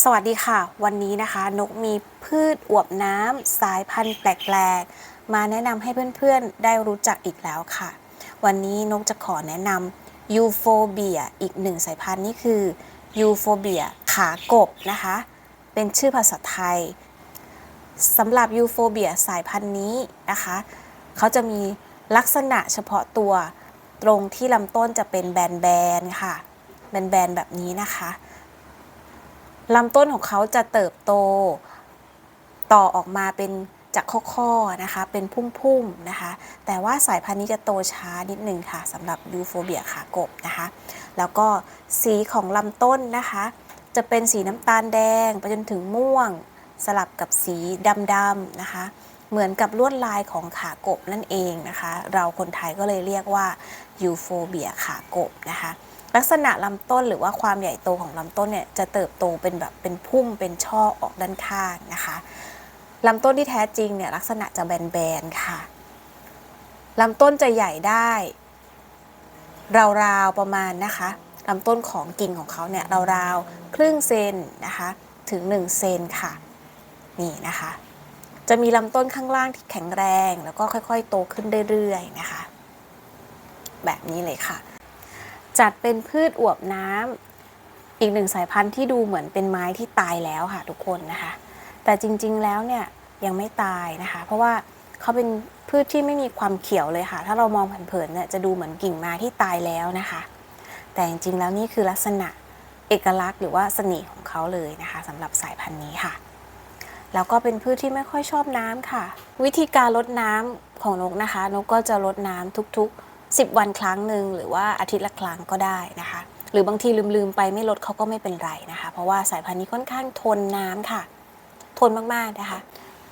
สวัสดีค่ะ วันนี้นะคะนกมีพืชอวบน้ำสายพันธุ์แปลกๆ มาแนะนำให้เพื่อนๆ ได้รู้จักอีกแล้วค่ะ วันนี้นกจะขอแนะนำยูโฟเบียอีกหนึ่งสายพันธุ์นี่คือยูโฟเบียขากบนะคะ เป็นชื่อภาษาไทยสำหรับยูโฟเบียสายพันธุ์นี้นะคะ เขาจะมีลักษณะเฉพาะตัวตรงที่ลำต้นจะเป็นแบนๆค่ะ แบนๆแบบนี้นะคะ ลำต้นของเขาจะเติบโต ต่อออกมาเป็นจากข้อๆนะคะ เป็นพุ่มๆนะคะ แต่ว่าสายพันธุ์นี้จะโตช้านิดนึงค่ะสำหรับยูโฟเบียขากบนะคะ แล้วก็สีของลำต้นนะคะ จะเป็นสีน้ำตาลแดงไปจนถึงม่วงสลับกับสีดำๆนะคะ เหมือนกับลวดลายของขากบนั่นเองนะคะ เราคนไทยก็เลยเรียกว่ายูโฟเบียขากบนะคะ ลักษณะลำต้นหรือว่าความใหญ่โตของลำต้นเนี่ยจะเติบโตเป็นแบบเป็นพุ่มเป็นช่อออกด้านข้างนะคะลำต้นที่แท้จริงเนี่ยลักษณะจะแบนๆค่ะลำต้นจะใหญ่ได้ ราวๆประมาณนะคะลำต้นของกิ่งของเขาเนี่ยราวๆครึ่งเซนนะคะถึง 1 เซนค่ะนี่นะคะ จะมีลำต้นข้างล่างที่แข็งแรง แล้วก็ค่อยๆ โตขึ้นเรื่อยๆนะคะ แบบนี้เลยค่ะ จัดเป็นพืชอวบน้ำอีกหนึ่งสายพันธุ์ที่ดูเหมือนเป็นไม้ที่ตายแล้วค่ะทุกคนนะคะ แต่จริงๆแล้วเนี่ยยังไม่ตายนะคะ เพราะว่าเขาเป็นพืชที่ไม่มีความเขียวเลยค่ะ ถ้าเรามองเผินๆเนี่ยจะดูเหมือนกิ่งไม้ที่ตายแล้วนะคะ แต่จริงๆแล้วนี่คือลักษณะเอกลักษณ์หรือว่าเสน่ห์ของเขาเลยนะคะสำหรับสายพันธุ์นี้ค่ะ แล้วก็เป็นพืชที่ไม่ค่อยชอบน้ำค่ะ วิธีการลดน้ำของนกนะคะ นกก็จะลดน้ำทุกๆ 10 วันครั้งหนึ่งหรือว่าอาทิตย์ละครั้งก็ได้นะคะ หรือบางทีลืมๆไปไม่ลดเขาก็ไม่เป็นไรนะคะ เพราะว่าสายพันธุ์นี้ค่อนข้างทนน้ำค่ะ ทนมากๆนะคะ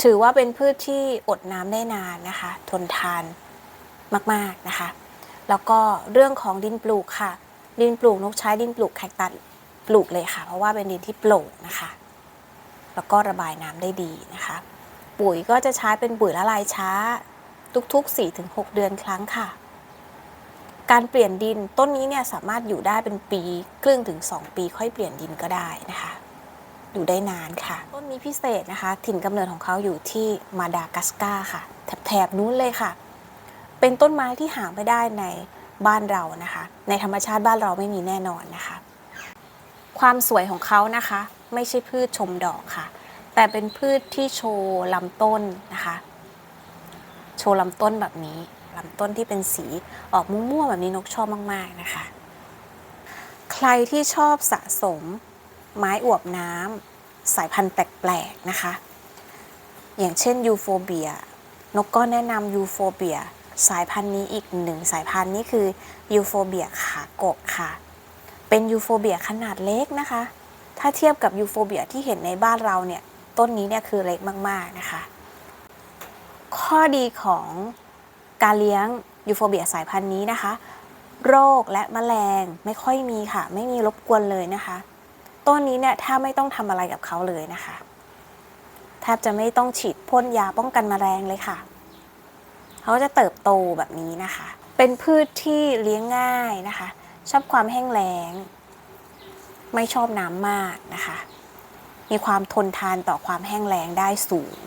ถือว่าเป็นพืชที่อดน้ำได้นานนะคะ ทนทานมากๆนะคะ แล้วก็เรื่องของดินปลูกค่ะ ดินปลูกนกใช้ดินปลูกแคคตัสปลูกเลยค่ะ เพราะว่าเป็นดินที่โปร่งนะคะ แล้วก็ระบายน้ำได้ดีนะคะ ปุ๋ยก็จะใช้เป็นปุ๋ยละลายช้า ทุกๆ 4-6 เดือนครั้งค่ะ การเปลี่ยนดินต้นนี้เนี่ยสามารถอยู่ได้เป็นปีครึ่งถึง 2 ปีค่อยเปลี่ยนดินก็ได้นะคะอยู่ได้นานค่ะ ต้นนี้พิเศษนะคะ ถิ่นกำเนิดของเขาอยู่ที่มาดากัสการ์ค่ะ แถบๆนู้นเลยค่ะ เป็นต้นไม้ที่หาไม่ได้ในบ้านเรานะคะ ในธรรมชาติบ้านเราไม่มีแน่นอนนะคะ ความสวยของเขานะคะ ไม่ใช่พืชชมดอกค่ะ แต่เป็นพืชที่โชว์ลำต้นนะคะ โชว์ลำต้นแบบนี้ ลำต้นที่เป็นสีออกม่วงๆแบบนี้นกชอบมากๆนะคะ ใครที่ชอบสะสมไม้อวบน้ำสายพันธุ์แปลกๆนะคะ อย่างเช่นยูโฟเบียนกก็แนะนำยูโฟเบียสายพันธุ์นี้อีกหนึ่งสายพันธุ์นี่คือยูโฟเบียขากบค่ะ เป็นยูโฟเบียขนาดเล็กนะคะ ถ้าเทียบกับยูโฟเบียที่เห็นในบ้านเราเนี่ย ต้นนี้เนี่ยคือเล็กมากๆนะคะ ข้อดีของ การเลี้ยงยูโฟเบียสายพันธุ์นี้นะคะ โรคและแมลงไม่ค่อยมีค่ะ ไม่มีรบกวนเลยนะคะ ต้นนี้เนี่ยถ้าไม่ต้องทำอะไรกับเขาเลยนะคะแทบจะไม่ต้องฉีดพ่นยาป้องกันแมลงเลยค่ะ เขาจะเติบโตแบบนี้นะคะ เป็นพืชที่เลี้ยงง่ายนะคะ ชอบความแห้งแล้ง ไม่ชอบน้ำมากนะคะ มีความทนทานต่อความแห้งแล้งได้สูง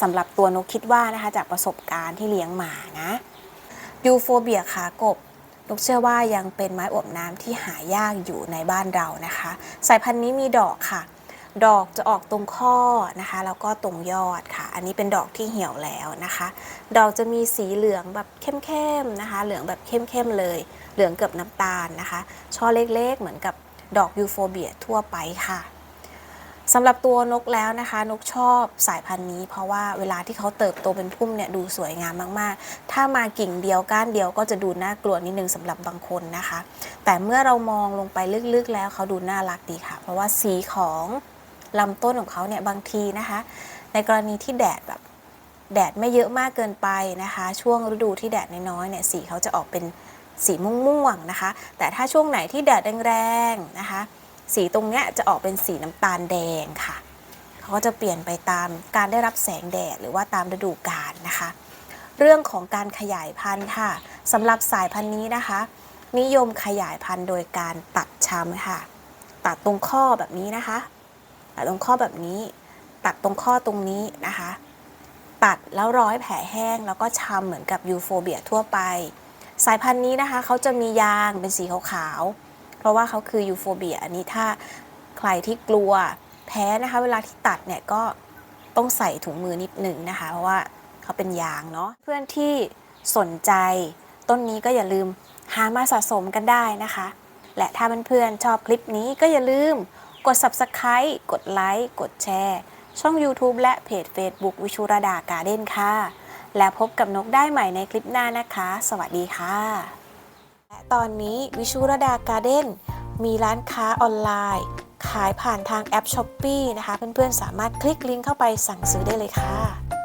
สำหรับตัวนกคิดว่านะคะจากประสบการณ์ที่เลี้ยงหมานะยูโฟเบียขากบนกเชื่อว่ายังเป็นไม้อวบน้ำที่หายากอยู่ในบ้านเรานะคะ สายพันธุ์นี้มีดอกค่ะ ดอกจะออกตรงข้อนะคะ แล้วก็ตรงยอดค่ะ อันนี้เป็นดอกที่เหี่ยวแล้วนะคะ ดอกจะมีสีเหลืองแบบเข้มๆนะคะ เหลืองแบบเข้มๆเลย เหลืองเกือบน้ำตาลนะคะ ช่อเล็กๆ เหมือนกับดอกยูโฟเบียทั่วไปค่ะ สำหรับตัวนกแล้วนะคะ นกชอบสายพันธุ์นี้ เพราะว่าเวลาที่เขาเติบโตเป็นพุ่มเนี่ยดูสวยงามมากๆ ถ้ามากิ่งเดียวก้านเดียวก็จะดูน่ากลัวนิดนึงสำหรับบางคนนะคะ แต่เมื่อเรามองลงไปลึกๆแล้วเขาดูน่ารักดีค่ะ เพราะว่าสีของลำต้นของเขาเนี่ยบางทีนะคะ ในกรณีที่แดดแบบแดดไม่เยอะมากเกินไปนะคะ ช่วงฤดูที่แดดน้อยๆเนี่ยสีเขาจะออกเป็นสีม่วงๆนะคะ แต่ถ้าช่วงไหนที่แดดแรงๆนะคะ สีตรงเนี้ยจะออกเป็นสีน้ำตาลแดงค่ะเขาก็จะเปลี่ยนไปตามการได้รับแสงแดดหรือว่าตามฤดูกาลนะคะ เรื่องของการขยายพันธุ์ค่ะสำหรับสายพันธุ์นี้นะคะ นิยมขยายพันธุ์โดยการตัดช้ำค่ะ ตัดตรงข้อแบบนี้นะคะตัดตรงข้อแบบนี้ ตัดตรงข้อตรงนี้นะคะ ตัดแล้วร้อยแผลแห้งแล้วก็ชำเหมือนกับยูโฟเบียทั่วไป สายพันธุ์นี้นะคะเขาจะมียางเป็นสีขาวๆ ราะว่าเขาคือยูโฟเบียอันนี้ถ้าใครที่กลัวแพ้นะคะ เวลาที่ตัดเนี่ยก็ต้องใส่ถุงมือนิดหนึ่งนะคะ เพราะว่าเขาเป็นยางเนาะเพื่อนที่สนใจต้นนี้ก็อย่าลืมหามาสะสมกันได้นะคะ และถ้าเพื่อนๆชอบคลิปนี้ก็อย่าลืมกด subscribe กดไลค์กดแชร์ช่อง YouTube และเพจ Facebook วิชุรดาการ์เด้นค่ะ และพบกับนกได้ใหม่ในคลิปหน้านะคะ สวัสดีค่ะและ ตอนนี้วิชุรดาการ์เด้นมีร้านค้าออนไลน์ ขายผ่านทางแอปช้อป e e นะคะ เพื่อนๆ สามารถคลิกลิงก์เข้าไปสั่งซื้อได้เลยค่ะ